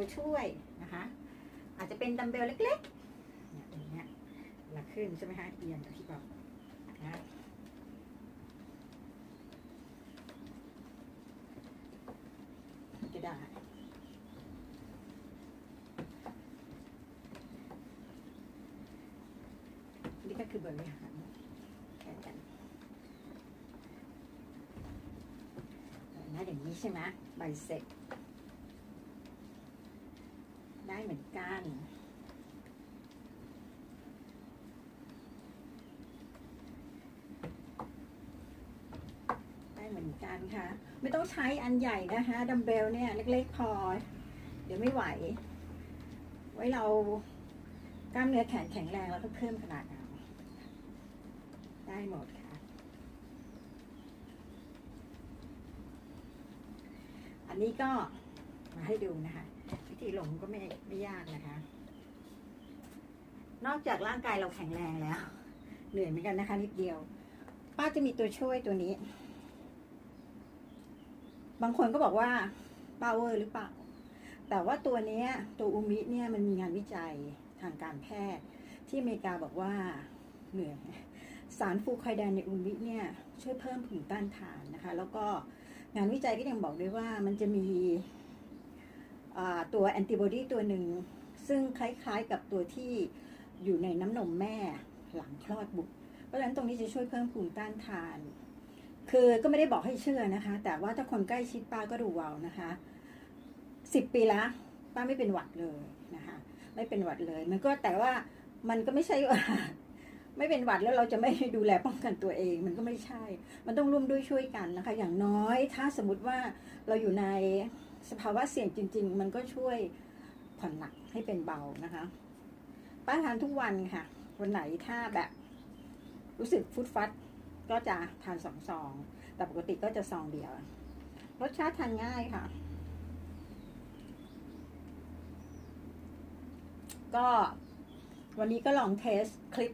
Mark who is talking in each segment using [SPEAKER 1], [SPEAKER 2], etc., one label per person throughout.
[SPEAKER 1] ตัวช่วยนะคะ อาจจะเป็นดัมเบลเล็กๆเนี่ยอย่างเงี้ยเวลาขึ้นใช่ไหมคะเอียงกับที่บอกนะก็ได้นี่ก็คือบริหารแขนกันนะอย่างนี้ใช่ไหมใบเสร็จ เหมือนกัน ได้เหมือนกันค่ะ ไม่ต้องใช้อันใหญ่นะคะดัมเบลเนี่ยเล็กๆพอ เดี๋ยวไม่ไหว ไว้เรากล้ามเนื้อแขนแข็งแรงแล้วก็เพิ่มขนาดเอาได้หมดค่ะ อันนี้ก็มาให้ดูนะคะ ธีลงก็ไม่ไม่ยากนะคะ นอกจากร่างกายเราแข็งแรงแล้ว เหนื่อยเหมือนกันนะคะ นิดเดียว ป้าจะมีตัวช่วยตัวนี้ บางคนก็บอกว่าป้าเวอร์หรือเปล่า แต่ว่าตัวนี้ตัวอูมิเนี่ยมันมีงานวิจัยทางการแพทย์ ที่อเมริกาบอกว่าเหนื่อยสารฟูคอยแดนในอูมิเนี่ยช่วยเพิ่มภูมิต้านทานนะคะ แล้วก็งานวิจัยก็ยังบอกด้วยว่ามันจะมี ตัวแอนติบอดีตัวหนึ่ง ซึ่งคล้ายๆกับตัวที่อยู่ในน้ำนมแม่หลังคลอดบุตร เพราะฉะนั้นตรงนี้จะช่วยเพิ่มภูมิต้านทาน คือก็ไม่ได้บอกให้เชื่อนะคะ แต่ว่าถ้าคนใกล้ชิดป้าก็ดูเวานะคะสิบปีละป้าไม่เป็นหวัดเลยนะคะไม่เป็นหวัดเลย มันก็แต่ว่ามันก็ไม่ใช่ว่าไม่เป็นหวัดแล้วเราจะไม่ดูแลป้องกันตัวเอง มันก็ไม่ใช่ มันต้องร่วมด้วยช่วยกันนะคะ อย่างน้อยถ้าสมมติว่าเราอยู่ใน สภาวะเสี่ยงจริง ๆ มันก็ช่วยผ่อนหนักให้เป็นเบานะคะ ป้าทานทุกวันค่ะ วันไหนถ้าแบบ รู้สึกฟุดฟัดก็จะทานสองซอง แต่ปกติก็จะซองเดียว รสชาติทานง่ายค่ะ ก็วันนี้ก็ลองเทสคลิป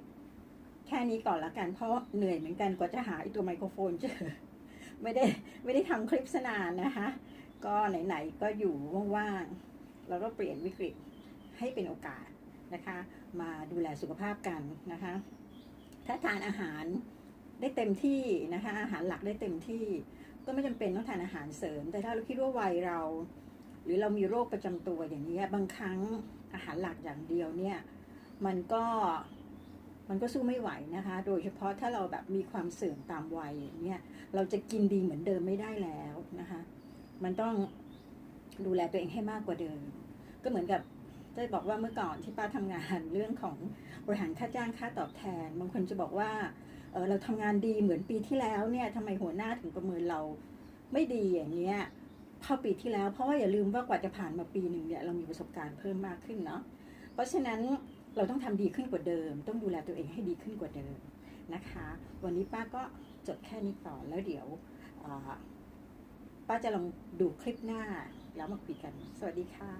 [SPEAKER 1] แค่นี้ก่อนละกัน เพราะเหนื่อยเหมือนกันกว่าจะหาไอตัวไมโครโฟนเจอ ไม่ได้ไม่ได้ทำคลิปสนานนะคะ ก็ไหนๆก็อยู่ว่างๆเราก็เปลี่ยนวิกฤตให้เป็นโอกาสนะคะ มาดูแลสุขภาพกันนะคะ ถ้าทานอาหารได้เต็มที่นะคะ อาหารหลักได้เต็มที่ ก็ไม่จำเป็นต้องทานอาหารเสริม แต่ถ้าเราคิดว่าวัยเรา หรือเรามีโรคประจำตัวอย่างนี้บางครั้งอาหารหลักอย่างเดียวเนี่ยมันก็มันก็สู้ไม่ไหวนะคะ โดยเฉพาะถ้าเราแบบมีความเสื่อมตามวัยอย่างเงี้ย เราจะกินดีเหมือนเดิมไม่ได้แล้วนะคะ มันต้องดูแลตัวเองให้มากกว่าเดิม ก็เหมือนกับจะบอกว่าเมื่อก่อนที่ป้าทำงานเรื่องของบริหารค่าจ้างค่าตอบแทน บางคนจะบอกว่าเออเราทำงานดีเหมือนปีที่แล้วเนี่ยทำไมหัวหน้าถึงประเมินเราไม่ดีอย่างเงี้ยเข้าปีที่แล้วเพราะว่าอย่าลืมว่ากว่าจะผ่านมาปีหนึ่งเนี่ยเรามีประสบการณ์เพิ่มมากขึ้นเนาะเพราะฉะนั้นเราต้องทำดีขึ้นกว่าเดิม ต้องดูแลตัวเองให้ดีขึ้นกว่าเดิมนะคะ วันนี้ป้าก็จดแค่นี้ก่อนแล้วเดี๋ยวอ่า ป้าจะลองดูคลิปหน้าแล้วมาคุยกัน สวัสดีค่ะ